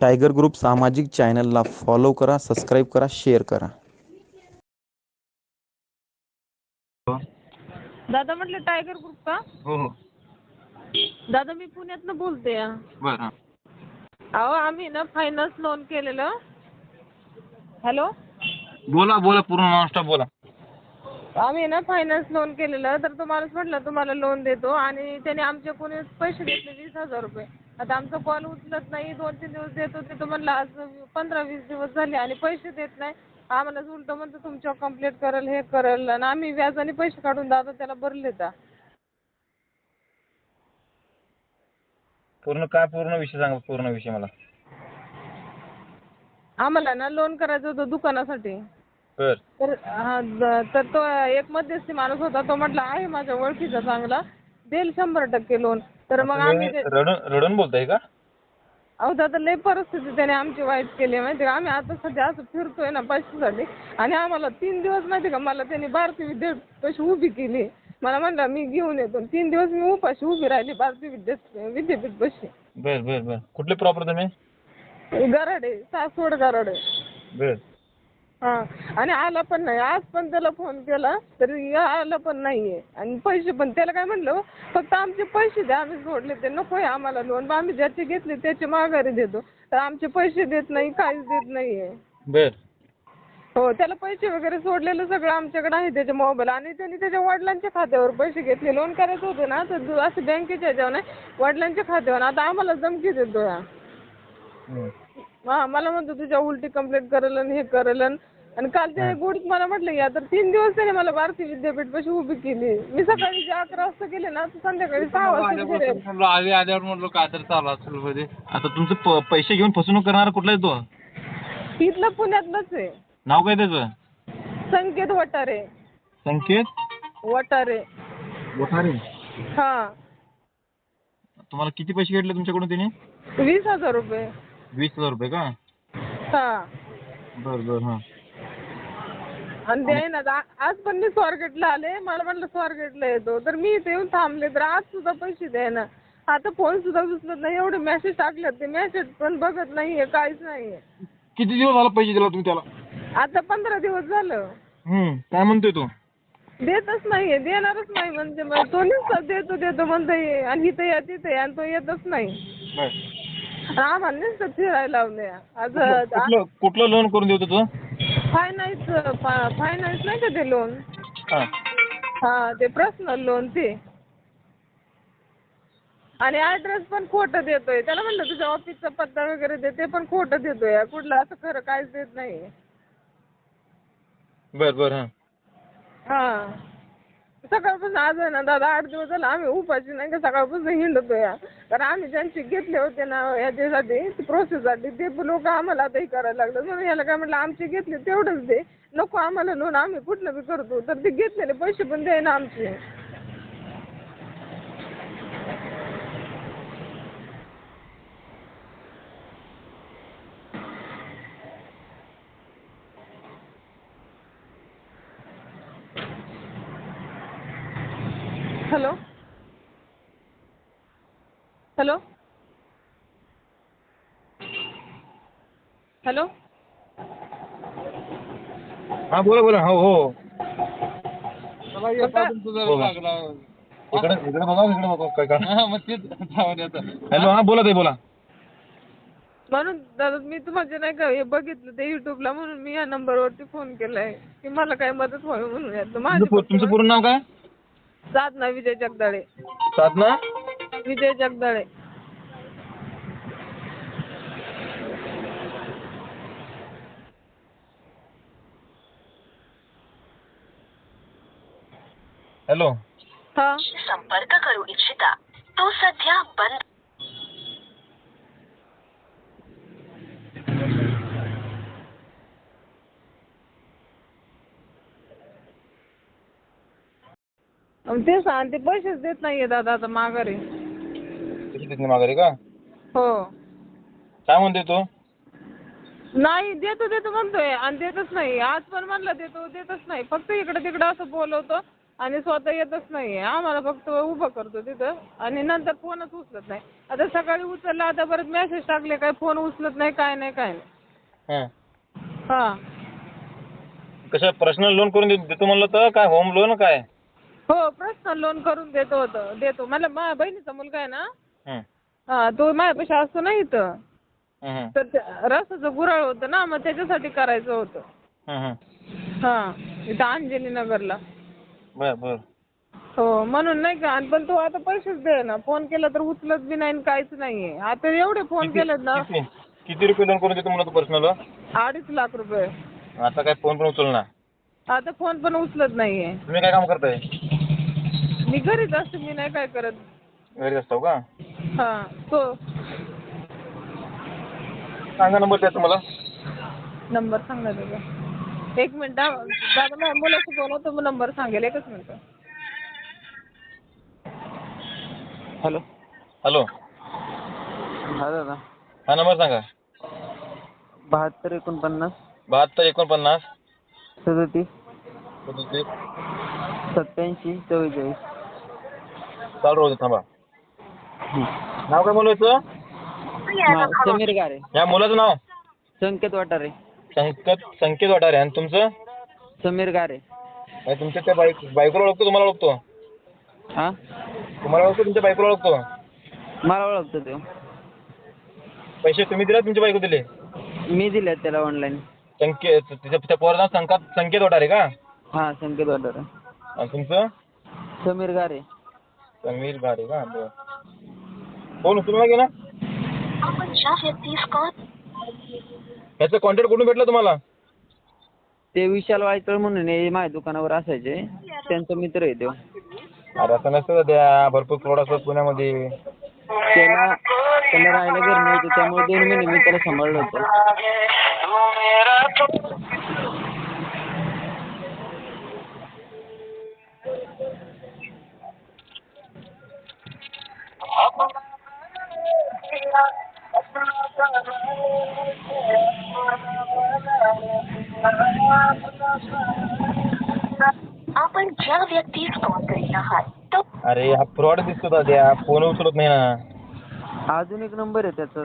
Tiger group सामाजिक चॅनलला follow करा सबस्क्राईब करा शेअर करा. दादा म्हटलं टायगर ग्रुप का? हो हो. दादा मी पुण्यातनं बोलते. बरं. हां अहो आम्ही ना फायनान्स लोन केलेलं. हॅलो बोला बोला पूर्ण नॉनस्टॉप बोला. आम्ही ना फायनान्स लोन केलेलं. तर तुम्हालाच म्हटलं तुम्हाला लोन देतो. आणि त्याने आमच्या कोणी पैसे घेतले वीस हजार रुपये. आता आमचा कॉल उचलत नाही. दोन तीन दिवस देतो देतो म्हणलं आज पंधरा वीस दिवस झाले आणि पैसे देत नाही. आम्हाला उलटं म्हणतो तुमच्यावर कंप्लेंट करेल हे करेल. आणि आम्ही व्याजाने पैसे काढून दादा त्याला भरले का पूर्ण काय पूर्ण विषय सांगा पूर्ण विषय मला. आम्हाला ना लोन करायचं होतं दुकानासाठी. बर. तर हा द- तर तो एक मध्यस्थी माणूस होता. तो म्हटला आहे माझ्या ओळखीचा चांगला. देईल शंभर टक्के लोन तर मग आम्ही ते रडून रडून बोलताय का? अहो दादा लय परिस्थिती त्याने आमची वाईट केली आहे माहिती का? आम्ही आता सध्या असं फिरतोय ना पैशासाठी आणि आम्हाला तीन दिवस माहिती का मला त्यांनी भारतीय विद्यापीठ उभी केली. मला म्हणलं मी घेऊन येतो. तीन दिवस मी उपाशी उभी राहिली भारतीय विद्या विद्यापीठ पशी बर बर बर. कुठले प्रॉपर तुम्ही? गराडे सासवड गराडे. बर. हा. आणि आला पण नाही. आज पण त्याला फोन केला तरी आला पण नाहीये. आणि पैसे पण त्याला काय म्हणलं फक्त आमचे पैसे द्या आम्ही सोडले ते. नको आहे आम्हाला लोन आम्ही ज्याचे घेतले त्याचे माघारी देतो. तर आमचे पैसे देत नाही काहीच देत नाहीये. बर. हो त्याला पैसे वगैरे सोडलेलं सगळं आमच्याकडे आहे त्याच्या मोबाईल आणि त्यांनी त्याच्या वडिलांच्या खात्यावर पैसे घेतले. लोन करायचं होतं ना तर दु- असं बँकेच्या ह्याच्यावर नाही वडिलांच्या खात्यावर. आता आम्हाला धमकी देतो या हम्म. हा मला म्हणतो तुझ्या उलटी कंप्लेंट करेल आणि हे करेल आणि आणि काल त्याने गोडीत मला म्हटलं या तर तीन दिवस त्याने मला भारतीय विद्यापीठ पाशी उभी केली. मी सकाळी जे अकरा वाजता गेले ना तर संध्याकाळी सहा वाजता घरी आले. म्हणलो आधी आल्यावर म्हणलो काय तर चालू असेल मध्ये आता तुमचं प- पैसे घेऊन फसवणूक करणार कुठला आहे तो? इथलं पुण्यातलंच आहे. नाव काय त्याचं? संकेत वटारे. संकेत? वटारे. बोठारे हा. तुम्हाला किती पैसे घेतले तुमच्याकडून त्याने वीस हजार रुपये. वीस हजार रुपये का? हा. बर बर हां. आणि ते आहे ना आ- आज पण मी स्वारगेटला आले मला म्हटलं स्वारगेटला येतो. तर मी इथे येऊन थांबले तर आज सुद्धा पैसे द्याय ना. आता फोन सुद्धा उचलत नाही एवढे मेसेज टाकलेत ते मेसेज पण बघत नाहीये काहीच नाहीये. किती दिवस झाला पैसे दिला तुम्ही त्याला? आता पंधरा दिवस झालं. हम्म काय म्हणतोय तो? देतच नाहीये देणारच नाही म्हणजे मग तो नुसतं देतो देतो म्हणतोय आणि इथं या तिथं या आणि तो येतच नाही. आणि आम्हाला नुसतं फिरायला लावलंय. आज कुठलं कुठलं लोन करून देतो तो? फायनान्स फायनान्स नाही का ते लोन हां. हा ते पर्सनल लोन ते. आणि ऍड्रेस पण खोटं देतोय. त्याला म्हणलं तुझ्या ऑफिसचा पत्ता वगैरे दे ते पण खोटं देतोय. कुठलं असं खरं काहीच देत नाही बर बर हां. हा. सकाळपासून आज आहे ना दादा आठ दिवस झाला आम्ही उपाशी नाही का सकाळपासून या. कारण आम्ही ज्यांचे घेतले होते ना याच्यासाठी प्रोसेससाठी ते लोक आम्हाला आता हे करायला लागलं. म्हणून याला काय म्हटलं आमचे घेतले तेवढंच दे. नको आम्हाला लोन आम्ही कुठलं बी करतो. तर ते घेतलेले पैसे पण द्याय ना आमचे हॅलो हॅलो? हॅलो? हा बोला बोला. हो हो. बघा. इकडे इकडे बघा इकडे बघा काय का हॅलो हा बोला ते बोला. म्हणून दादा मी तुम्हाला नाही का हे बघितलं ते युट्यूबला म्हणून मी या नंबरवरती फोन केलाय. की मला काय मदत व्हावी म्हणून. यात तुमचं माझी पू- तुमचं पूर्ण नाव काय? साधना विजय जगदाळे. साधना? विजय जगदाळे. हॅलो. हा. संपर्क करू इच्छिता. तो सध्या बंद ते सांग ते पैसेच देत नाहीये दादा आता माघारी. तिथनं माघारी का? हो. काय म्हणते तो? नाही देतो देतो म्हणतोय आणि देतच नाही. आज पण म्हणलं देतो देतच नाही. फक्त इकडे तिकडे असं बोलवतो आणि स्वतः येतच नाही आम्हाला फक्त उभं करतो तिथं आणि नंतर फोनच उचलत नाही. आता सकाळी उचलला आता परत मेसेज टाकले काय फोन उचलत नाही काय नाही काय नाही. हं. हां. कशा पर्सनल लोन करून दे- देतो म्हणलं तर? काय होम लोन काय? हो पर्सनल लोन करून देतो होतं. देतो. मला बहिणीचा मुलगा आहे ना हं. हां तो माझ्यापाशी असतो ना इथं. हं, हं. तर त्या- रसाचं गुराळ होतं ना मग त्याच्यासाठी करायचं होतं. हं, हं. हां इथं अंजली नगरला बर बर. हो म्हणून नाही का आणि पण तो आता पैसेच दे ना फोन केला तर उचलत बी नाही आणि काहीच नाहीये. आता एवढे फोन केलेत ना. किती किती रुपये लोन करून देतो तू पर्सनल अडीच लाख रुपये. आता काय फोन पण उचलणार. आता फोन पण उचलत नाहीये. तुम्ही काय काम करताय? मी घरीच असते मी नाही काय करत. घरी असतो का? हा तो सांगा नंबर द्या तुम्हाला. नंबर सांग ना तुझा एक मिनिट हा. दादा माझ्या मुलाशी बोलवतो मग नंबर सांगेल एकच मिनिट. हॅलो. हॅलो. हा दादा. हा नंबर सांगा. बहात्तर एकोणपन्नास. बहात्तर एकोणपन्नास. सदतीस. सदतीस. सत्याऐंशी चव्वेचाळीस. चालू दे थांबा. नाव काय बोलायचं समीर गारे. या मुलाचं नाव? संकेत वाटारे. संकेत संकेत वाटारे. आणि तुमचं? समीर गारे. आणि तुमच्या त्या बाईक बायकोला ओळखतो तुम्हाला ओळखतो? हा? तुम्हाला ओळखतो तुमच्या बायकोला ओळखतो? मला ओळखतो तो. पैसे तुम्ही दिला तुमच्या बायको दिले? मी दिले त्याला ऑनलाईन संकेत तिच्या त्या पोराचं नाव संकात संकेत वाटारे का? हा संकेत वाटारे. आणि तुमचं? समीर गारे. समीर गाडे का? बरं. फोन उचलू ना ह्याचा कॉन्टॅक्ट कुठून भेटला तुम्हाला? ते विशाल वायतळ म्हणून हे माझ्या दुकानावर असायचे. त्यांचा मित्र आहे तो. अरे असं नसतं द्या भरपूर फ्रॉड असतात पुण्यामध्ये. त्याला त्याला राहायला घर नव्हतं. त्यामुळे दोन महिने मी त्याला सांभाळलं होतं. अरे हा फ्रॉड दिसतो दाद्या फोन उचलत नाही ना. अजून एक नंबर आहे त्याचा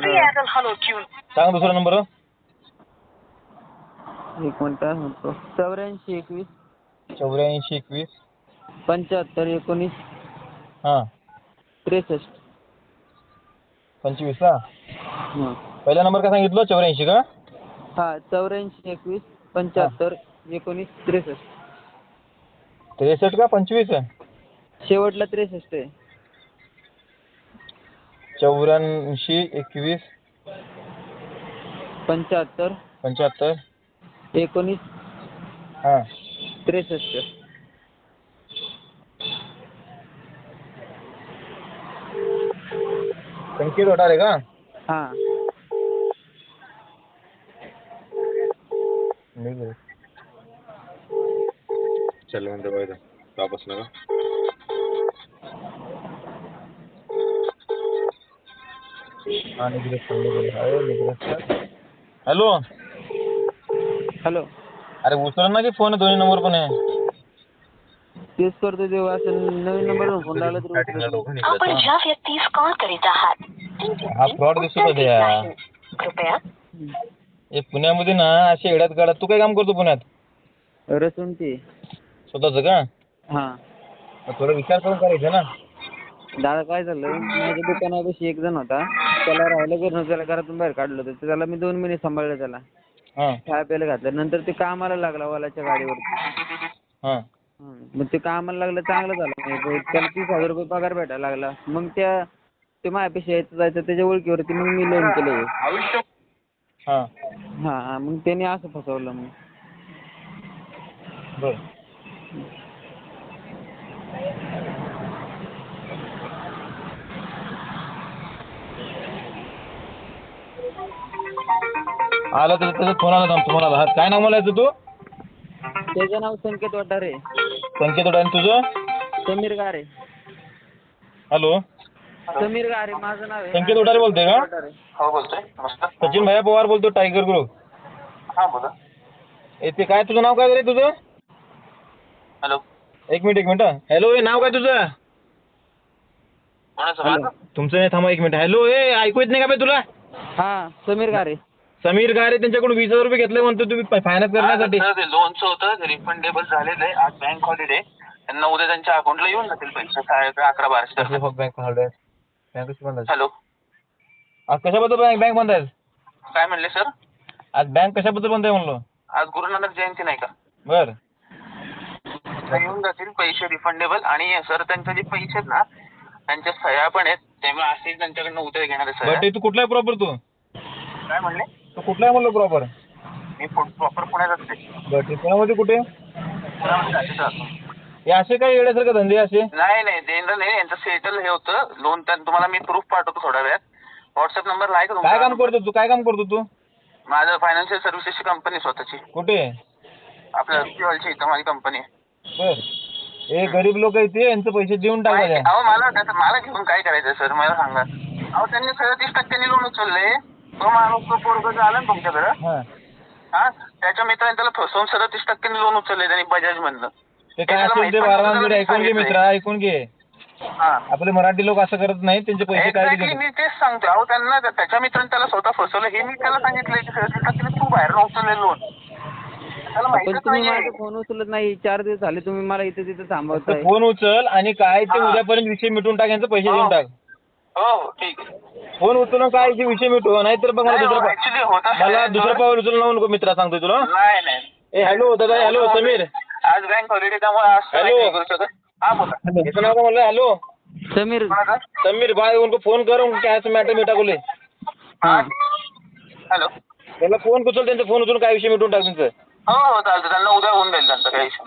सांग दुसरा नंबर. एक मिनिट म्हणतो चौऱ्याऐंशी एकवीस. चौऱ्याऐंशी एकवीस. पंच्याहत्तर एकोणीस. हां. त्रेसष्ट. पंचवीस का हं. पहिला नंबर काय सांगितलं? चौऱ्याऐंशी का? हा चौऱ्याऐंशी एकवीस पंच्याहत्तर एकोणीस त्रेसष्ट. त्रेसष्ट का? पंचवीस? शेवटला त्रेसष्ट आहे चौऱ्याऐंशी एकवीस. पंच्याहत्तर. पंच्याहत्तर. एकोणीस. हां. त्रेसष्ट संकेत वटारे का? हा. चल म्हणतो बघा वापस नका हॅलो. हॅलो. अरे उचल ना की फोन दोन्ही नंबर पण आहे. तेच करतो तेव्हा असं नवीन नंबर फोन लावला तर उचलत. नाही. आपण ज्या व्यक्तीस कॉल करीत आहात ती व्यक्ती हा fraud दिसत होता उचलत या. नाही. कृपया. हं. पुण्यामध्ये ना असे येड्यात गाड्यात तू काय काम करतो पुण्यात? रसूनची स्वतःच का? हा. मग थोडा विचार करून करायचं ना. दादा काय झालं? माझ्या दुकानापाशी एक जण होता. त्याला राहायला घर नव्हतं त्याला घरातून बाहेर काढलं होतं. त्याला मी दोन महिने सांभाळलं त्याला. हां. प्यायला घातलं. नंतर ते कामाला लागला वालाच्या गाडीवरती. हां. मग ते कामाला लागलं चांगलं झालं. म्हणजे त्याला तीस हजार रुपये पगार भेटायला लागला. मग त्या ते माझ्यापाशी यायचं जायचं त्याच्या ओळखीवरती मग मी लोन केलं हे. हां. हा हा. मग त्याने असं फसवलं मग. बरं. आला त्याचा त्याचा फोन आला थांब आला हा काय नाव म्हणायचं तू? त्याचं नाव संकेत वटारे संकेत आणि तुझं? समीर गारे. हॅलो. समीर गारे माझं नाव आहे. संकेत वटारे बोलतोय का. हो बोलतोय. सचिन भैया पवार बोलतो टायगर ग्रुप हा बोला. ए ते काय तुझं नाव काय रे तुझं? हॅलो. एक मिनिट एक मिनिट हॅलो ए नाव काय तुझं? तुमचं नाही थांबा एक मिनिट. हॅलो ए ऐकू येत नाही का बे तुला? हा समीर गारे. समीर गारे त्यांच्याकडून वीस हजार रुपये घेतले म्हणतो तुम्ही फायनान्स करण्यासाठी. सर ते लोनचं होतं रिफंडेबल झालेलं आहे. आज बँक हॉलिडे त्यांना उद्या त्यांच्या अकाउंटला येऊन जातील पैसे. साडे अकरा बाराशे. बँक हॉलिडे बँक कशी बंद आहे हॅलो आज कशाबद्दल बँक बँक बंद आहे काय म्हणले सर आज बँक कशाबद्दल बंद आहे म्हणलो? आज गुरु नानक जयंती नाही का? बर. येऊन जातील पैसे रिफंडेबल आणि सर त्यांचे जे पैसे आहेत ना त्यांच्या सह्या पण आहेत. त्यामुळे असेच त्यांच्याकडनं उद्या घेणार आहे ते तू कुठला आहे प्रॉपर तू? काय म्हणले? तू कुठला आहे म्हणलो प्रॉपर मी प्रॉपर पुण्यात असते. बरं पुण्यामध्ये कुठे? पुण्यामध्ये राहते राहतो. हे असे काय येण्यासारखे धंदे असे? नाही नाही. देणं नाही यांचं सेटल हे होतं. लोन तुम्हाला मी प्रूफ पाठवतो थोड्या वेळात. व्हॉट्सअप नंबर आहे का काय काम करतो तू? काय काम करतो तू? माझं फायनान्शियल सर्व्हिसेसची कंपनी स्वतःची. कुठे? आपल्या रुपीवालची इथं माझी कंपनी आहे. बर. हे गरीब लोक इथे यांचे पैसे देऊन टाकायचे अहो मला मला घेऊन काय करायचं सर? मला सांगा. अहो त्यांनी सदतीस टक्क्यांनी लोन उचलले. तो माणूस तो पोरग आला ना तुमच्याकडं? हा. हा? त्याच्या मित्राने त्याला फसवून सदतीस टक्क्यांनी लोन उचलले त्यांनी बजाज मधलं ते काय असेल ते बारवांकडे ऐकून घे मित्र ऐकून घे. हा. आपले मराठी लोक असं करत नाही त्यांचे पैसे काय मी तेच सांगतो अहो त्यांना त्या- त्याच्या मित्राने त्याला स्वतः फसवलं. हे मी त्याला सांगितलंय की सदतीस टक्क्याने तू बाहेर उचलले लोन फोन उचलत नाही. चार दिवस झाले तुम्ही मला इथे तिथे थांबवताय. फोन उचल आणि काय ते. उद्यापर्यंत विषय मिटून टाक यांचे पैसे देऊन हो. टाक. हो हो ठीक आहे. फोन उचलून काय ते विषय मिटू नाहीतर बघ मला नाही, दुसरं हो, पा- actually होतं मला काय, दुसरं सर? पाऊल उचलून लावू नको मित्रा सांगतोय तुला. नाही नाही. ए हॅलो दादा हॅलो समीर. आज बँक हॉलिडे त्यामुळे आज हॅलो. नाही करू शकत? हा बोला. याचं नाव काय म्हणलं हॅलो. समीर. कोणाचं? समीर भाई उनको फोन कर उनके हाथ से मॅटर मिटा बोले हा. हॅलो. त्याला फोन उचल त्यांचा फोन उचलून काय विषय मिटून टाक त्यांचं हो हो चालतं. त्यांना उद्या होऊन जाईल त्यांचं काही issue